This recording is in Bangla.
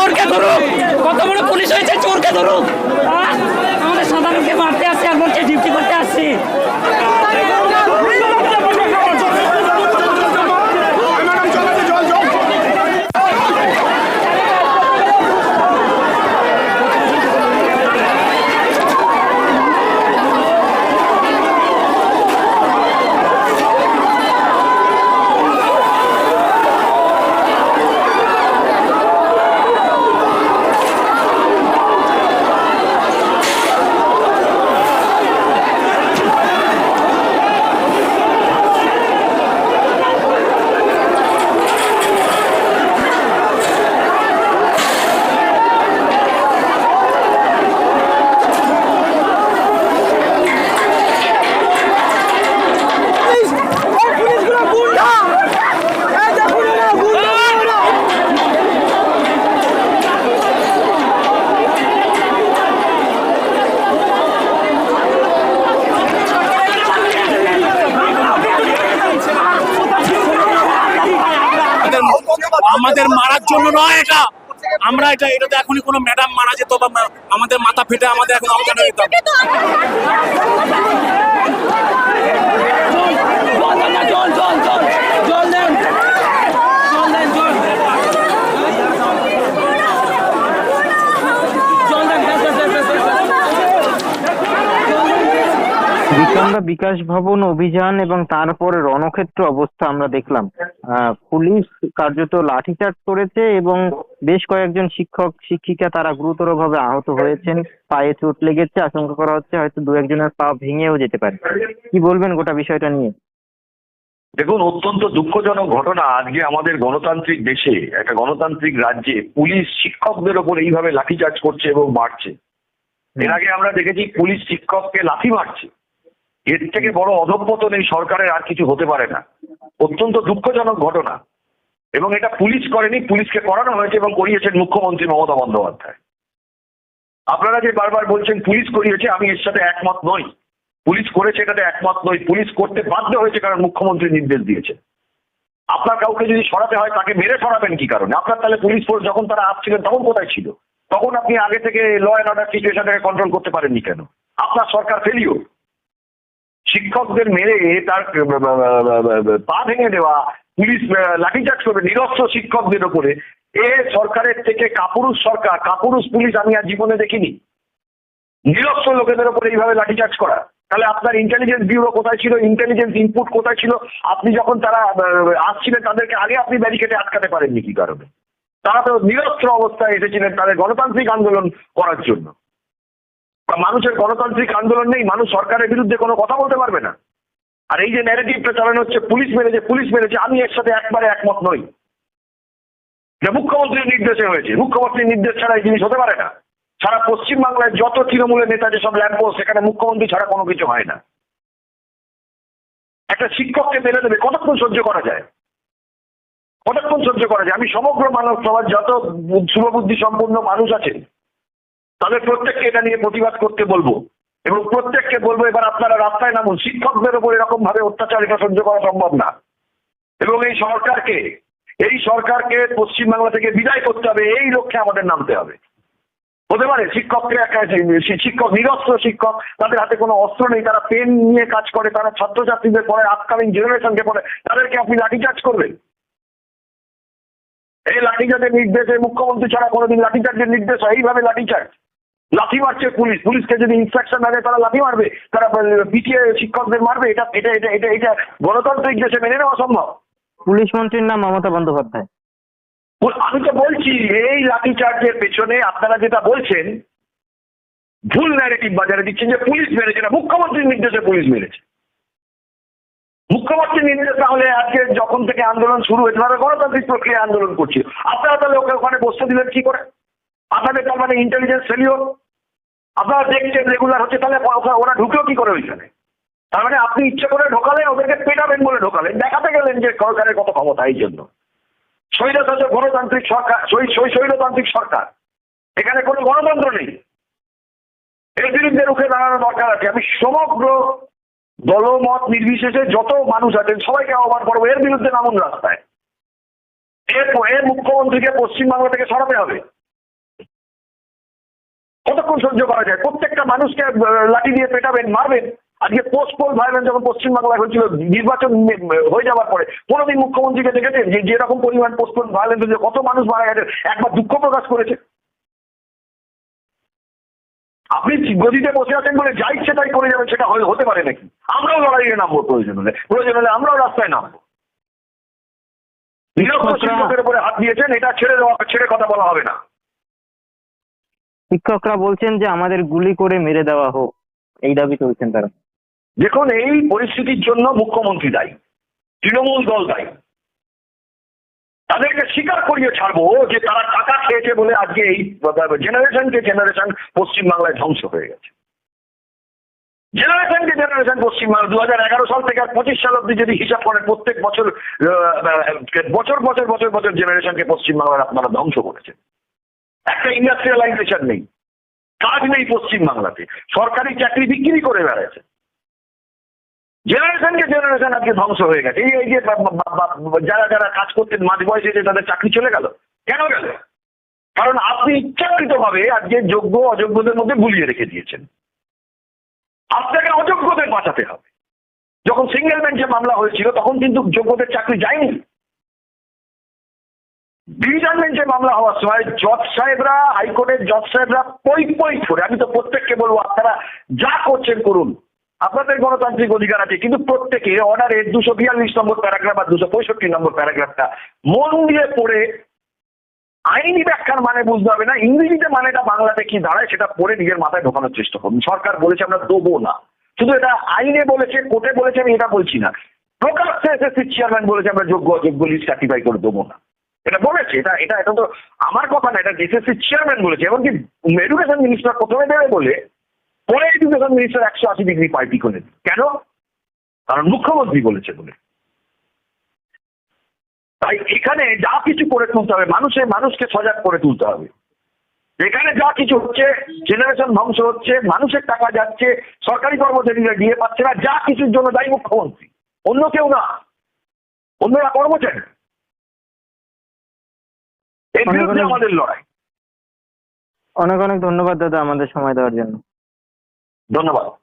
চোরকে ধরুক। কত বড় পুলিশ হয়েছে চোরকে ধরুক আহ, আমাদের সাধারণকে মারতে আসছে আর বলছে ডিউটি করতে আসছি আমাদের আমাদের মারার জন্য নয় এটা। আমরা এটা এটা তো এখনই কোনো ম্যাডাম মারা যেত বা আমাদের মাথা ফেটে আমাদের এখন অজ্ঞান হয়ে বিকান্দা বিকাশ ভবন অভিযান এবং তারপরে রণক্ষেত্র অবস্থা আমরা দেখলাম। পুলিশ কার্যত লাঠিচার্জ করেছে এবং বেশ কয়েকজন শিক্ষক শিক্ষিকা তারা গুরুতরভাবে আহত হয়েছেন। পায়ে চোট লেগেছে আশঙ্কা করা হচ্ছে হয়তো দু একজনের পা ভেঙেও যেতে পারে। কি বলবেন গোটা বিষয়টা নিয়ে? দেখুন অত্যন্ত দুঃখজনক ঘটনা। আজকে আমাদের গণতান্ত্রিক দেশে একটা গণতান্ত্রিক রাজ্যে পুলিশ শিক্ষকদের ওপর এইভাবে লাঠিচার্জ করছে এবং মারছে। এর আগে আমরা দেখেছি পুলিশ শিক্ষককে লাঠি মারছে। এর থেকে বড় অধঃপতন এই সরকারের আর কিছু হতে পারে না। অত্যন্ত দুঃখজনক ঘটনা। এবং এটা পুলিশ করেনি, পুলিশকে করানো হয়েছে এবং করিয়েছেন মুখ্যমন্ত্রী মমতা বন্দ্যোপাধ্যায়। আপনারা যে বারবার বলছেন পুলিশ করিয়েছে, আমি এর সাথে একমত নই। পুলিশ করেছে এটাতে একমত নই। পুলিশ করতে বাধ্য হয়েছে কারণ মুখ্যমন্ত্রী নির্দেশ দিয়েছে আপনার কাউকে যদি সরাতে হয়, তাকে মেরে সরাবেন কি কারণে? আপনার তাহলে পুলিশ ফোর্স যখন তারা আসছিলেন, তখন কোথায় ছিল? তখন আপনি আগে থেকে ল অ্যান্ড অর্ডার সিচুয়েশনটাকে কন্ট্রোল করতে পারেননি কেন? আপনার সরকার ফেলিও শিক্ষকদের মেরে তার পা ভেঙে দেওয়া, পুলিশ লাঠিচার্জ করবে, নিরস্ত্র শিক্ষকদের ওপরে এ সরকারের থেকে কাপুরুষ সরকার, কাপুরুষ পুলিশ আমি আর জীবনে দেখিনি। নিরস্ত্র লোকেদের ওপরে এইভাবে লাঠিচার্জ করা। তাহলে আপনার ইন্টেলিজেন্স ব্যুরো কোথায় ছিল? ইন্টেলিজেন্স ইনপুট কোথায় ছিল? আপনি যখন তারা আসছিলেন, তাদেরকে আগে আপনি ব্যারিকেডে আটকাতে পারেননি কি কারণে? তারা তো নিরস্ত্র অবস্থায় এসেছিলেন তাদের গণতান্ত্রিক আন্দোলন করার জন্য। মানুষের গণতান্ত্রিক আন্দোলন নেই, মানুষ সরকারের বিরুদ্ধে কোনো কথা বলতে পারবে না। আর এই যে ন্যারেটিভটা চালানো হচ্ছে, পুলিশ মেরেছে পুলিশ মেরেছে, আমি এর সাথে একবারে একমত নই। যে মুখ্যমন্ত্রীর নির্দেশে হয়েছে, মুখ্যমন্ত্রীর নির্দেশ ছাড়া এই জিনিস হতে পারে না। সারা পশ্চিমবাংলায় যত তৃণমূলের নেতা যেসব ল্যাম্পোস্ট সেখানে মুখ্যমন্ত্রী ছাড়া কোনো কিছু হয় না। একটা শিক্ষককে মেরে দেবে, কতক্ষণ সহ্য করা যায়? কতক্ষণ সহ্য করা যায়? আমি সমগ্র মানব সমাজ যত শুভবুদ্ধি সম্পন্ন মানুষ আছেন তাদের প্রত্যেককে এটা নিয়ে প্রতিবাদ করতে বলব। এবং প্রত্যেককে বলব, এবার আপনারা রাস্তায় নামুন। শিক্ষকদের উপর এরকম ভাবে অত্যাচার এটা সহ্য করা সম্ভব না। এবং এই সরকারকে এই সরকারকে পশ্চিমবাংলা থেকে বিদায় করতে হবে, এই লক্ষ্যে আমাদের নামতে হবে। হতে পারে শিক্ষককে একা শিক্ষক, নিরস্ত্র শিক্ষক, তাদের হাতে কোনো অস্ত্র নেই, তারা পেন নিয়ে কাজ করে, তারা ছাত্রছাত্রীদের পড়ে আপকামিং জেনারেশনকে পড়ে তাদেরকে আপনি লাঠিচার্জ করবেন। এই লাঠিচার্জের নির্দেশে মুখ্যমন্ত্রী ছাড়া কোনোদিন লাঠিচার্জের নির্দেশ হয়, এইভাবে লাঠিচার্জ। লাঠি মারছে পুলিশ। পুলিশকে যদি ইনস্ট্রাকশন না দেয় তারা লাঠি মারবে। তারা পিটিয়ে শিক্ষকদের মারবে। এটা এটা এটা এটা এটা গণতান্ত্রিক দেশে মেনে নেওয়া সম্ভব। পুলিশ মন্ত্রীর নাম মমতা বন্দ্যোপাধ্যায়। আমি তো বলছি এই লাঠিচার্জের পেছনে আপনারা যেটা বলছেন ভুল ন্যারেটিভ বাজারে দিচ্ছেন যে পুলিশ মেরেছে না মুখ্যমন্ত্রীর নির্দেশে পুলিশ মেরেছে। মুখ্যমন্ত্রীর নির্দেশ তাহলে আজকে যখন থেকে আন্দোলন শুরু হয়েছে তারা গণতান্ত্রিক প্রক্রিয়া আন্দোলন করছে আপনারা তাহলে ওকে ওখানে বসতে দিলেন কি করে? আপনাদের তার মানে ইন্টেলিজেন্স ফেলিও আপনারা দেখছেন রেগুলার হচ্ছে, তাহলে ওরা- ঢুকেও কি করে ওইখানে? তার মানে আপনি ইচ্ছে করে ঢোকালেন, ওদেরকে পেটাবেন বলে ঢোকালেন, দেখাতে গেলেন যে সরকারের কত ক্ষমতা এই জন্য। স্বৈরতন্ত্র গণতান্ত্রিক সরকার স্বৈরতান্ত্রিক সরকার। এখানে কোনো গণতন্ত্র নেই। এর বিরুদ্ধে রুখে দাঁড়ানো দরকার আছে। আমি সমগ্র দলমত নির্বিশেষে যত মানুষ আছেন, সবাইকে আহ্বান করব, এর বিরুদ্ধে নামুন রাস্তায়। এর এর মুখ্যমন্ত্রীকে পশ্চিমবাংলা থেকে সরাতে হবে। কতক্ষণ সহ্য করা যায়? প্রত্যেকটা মানুষকে লাঠি দিয়ে পেটাবেন মারবেন। আজকে পোস্ট পোল ভায়োলেন্স যখন পশ্চিমবাংলায় হয়েছিল নির্বাচন হয়ে যাওয়ার পরে কোনোদিন মুখ্যমন্ত্রীকে দেখেছেন যে যেরকম পরিমাণ পোস্ট পোল হয়েছে কত মানুষ মারা গেছে একবার দুঃখ প্রকাশ করেছে। আপনি গদিতে বসে আছেন বলে যা ইচ্ছে তাই করে যাবেন সেটা হতে পারে নাকি? আমরাও লড়াইয়ে নামবো প্রয়োজন হলে। প্রয়োজন হলে আমরাও রাস্তায় নামবো। নিরক্ষ শিক্ষকের উপরে হাত দিয়েছেন এটা ছেড়ে দেওয়া ছেড়ে কথা বলা হবে না। শিক্ষকরা বলছেন যে আমাদের গুলি করে মেরে দেওয়া হোক। এই দাবি তুলছেন তারা। দেখুন, এই পরিস্থিতির জন্য মুখ্যমন্ত্রী দায়ী, তৃণমূল দল দায়ী। তাদেরকে স্বীকার করিয়ে ছাড়বো যে তারা টাকা খেয়েছে বলে আজকে এই জেনারেশনকে জেনারেশন পশ্চিমবাংলায় ধ্বংস হয়ে গেছে। জেনারেশনকে জেনারেশন পশ্চিমবাংলা দু হাজার এগারো সাল থেকে আর পঁচিশ সাল অব্দি যদি হিসাব করেন, প্রত্যেক বছর বছর বছর বছর বছর জেনারেশনকে পশ্চিমবাংলার আপনারা ধ্বংস করেছেন। একটা ইন্ডাস্ট্রিয়ালাইজেশন নেই। কাজ নেই পশ্চিমবাংলাতে। সরকারি চাকরি বিক্রি করে বেড়াচ্ছে। জেনারেশনকে জেনারেশন আজকে ধ্বংস হয়ে গেছে। এই যে যারা যারা কাজ করতেন মাঝ বয়সে যে তাদের চাকরি চলে গেল। কেন গেল? কারণ আপনি ইচ্ছাকৃতভাবে আজকে যোগ্য, অযোগ্যদের মধ্যে গুলিয়ে রেখে দিয়েছেন। আপনাকে অযোগ্যদের বাঁচাতে হবে। যখন সিঙ্গেল বেঞ্চে মামলা হয়েছিল, তখন কিন্তু যোগ্যদের চাকরি যায়নি। ডিভিশন বেঞ্চে মামলা হওয়ার সময় জজ সাহেবরা, হাইকোর্টের জজ সাহেবরা পই পই করে আমি তো প্রত্যেককে বলব, আপনারা যা করছেন করুন। আপনাদের গণতান্ত্রিক অধিকার আছে, কিন্তু প্রত্যেকে অর্ডারের দুশো বিয়াল্লিশ নম্বর প্যারাগ্রাফ আর দুশো পঁয়ষট্টি নম্বর প্যারাগ্রাফটা মন দিয়ে পড়ে। আইনি ব্যাখ্যার মানে বুঝতে হবে না, ইংরেজিতে মানেটা বাংলাতে কি দাঁড়ায় সেটা পড়ে নিজের মাথায় ঢোকানোর চেষ্টা করুন। সরকার বলেছে আমরা দেবো না। শুধু এটা আইনে বলেছে, কোর্টে বলেছে, আমি এটা বলছি না। প্রকাশ্যে এসএসসি চেয়ারম্যান বলেছে, আমরা যোগ্য অযোগ্য লিস্ট সার্টিফাই করে দেবো না। এটা বলেছে, এটা এটা এটা তো আমার কথা না, এটা এসএসসি চেয়ারম্যান বলেছে, এমনকি এডুকেশন মিনিস্টার প্রথমে দেবে বলে পরে এডুকেশন মিনিস্টার একশো আশি ডিগ্রি পাল্টি করে। কেন? কারণ মুখ্যমন্ত্রী বলেছে বলে। তাই এখানে যা কিছু করে তুলতে হবে মানুষের মানুষকে সজাগ করে তুলতে হবে। এখানে যা কিছু হচ্ছে জেনারেশন ধ্বংস হচ্ছে, মানুষের টাকা যাচ্ছে, সরকারি কর্মচারীরা দিয়ে পাচ্ছে না, যা কিছুর জন্য দায়ী মুখ্যমন্ত্রী। অন্য কেউ না। অন্যরা কর্মচারী। এর বিরুদ্ধে আমাদের লড়াই। অনেক অনেক ধন্যবাদ দাদা আমাদের সময় দেওয়ার জন্য। ধন্যবাদ।